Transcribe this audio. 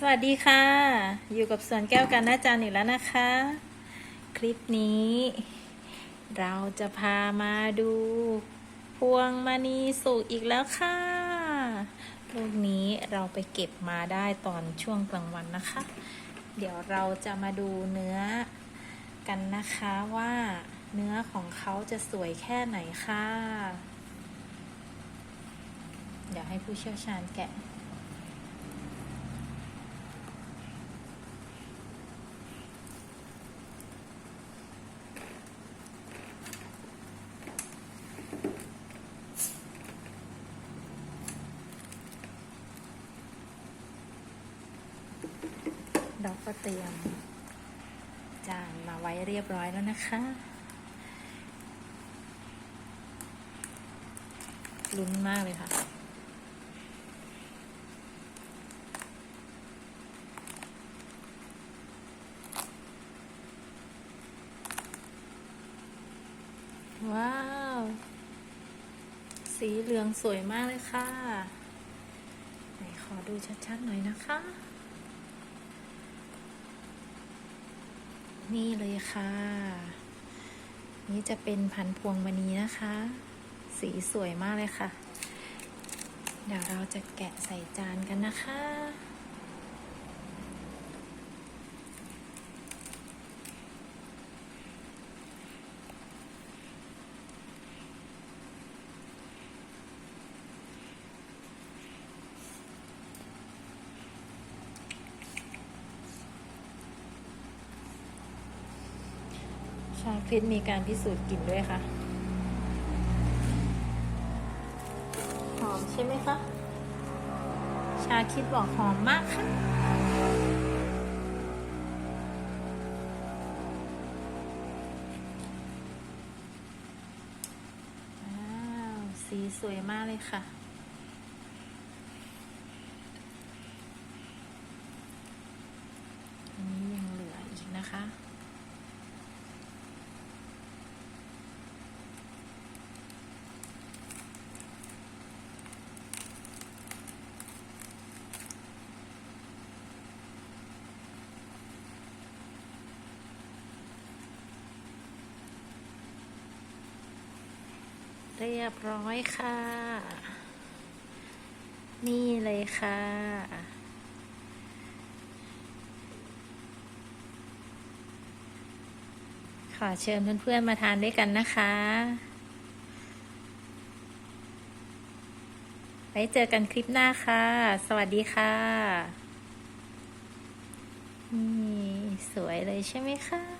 สวัสดีค่ะ อยู่กับสวนแก้วกันนะจานอีกแล้วนะคะ คลิปนี้ เราจะพามาดู พวงมณีสุกอีกแล้วค่ะลูกนี้เราไปเก็บมาได้ตอนช่วงกลางวันนะคะ เดี๋ยวเราจะมาดูเนื้อกันนะคะว่าเนื้อของเขาจะสวยแค่ไหนค่ะ เดี๋ยวให้ผู้เชี่ยวชาญแกะ เราก็เตรียมจานมาไว้เรียบร้อยแล้วนะคะลุ้นมากเลยค่ะ ว้าว สีเหลืองสวยมากเลยค่ะ ไหนขอดูชัดๆหน่อยนะคะ นี่เลยค่ะ นี่จะเป็นพันพวงมณีนะคะ สีสวยมากเลยค่ะ เดี๋ยวเราจะแกะใส่จานกันนะคะาคริสมีการพิสูจน์กลิ่นด้วยค่ะ หอมใช่ไหมคะ ชาคิดบอกหอมมากค่ะว้าวสีสวยมากเลยค่ะอันนี้ยังเหลืออีกนะคะ เรียบร้อยค่ะ นี่เลยค่ะ ขอเชิญเพื่อนๆมาทานด้วยกันนะคะไว้เจอกันคลิปหน้าค่ะ สวัสดีค่ะ นี่ สวยเลยใช่ไหมคะ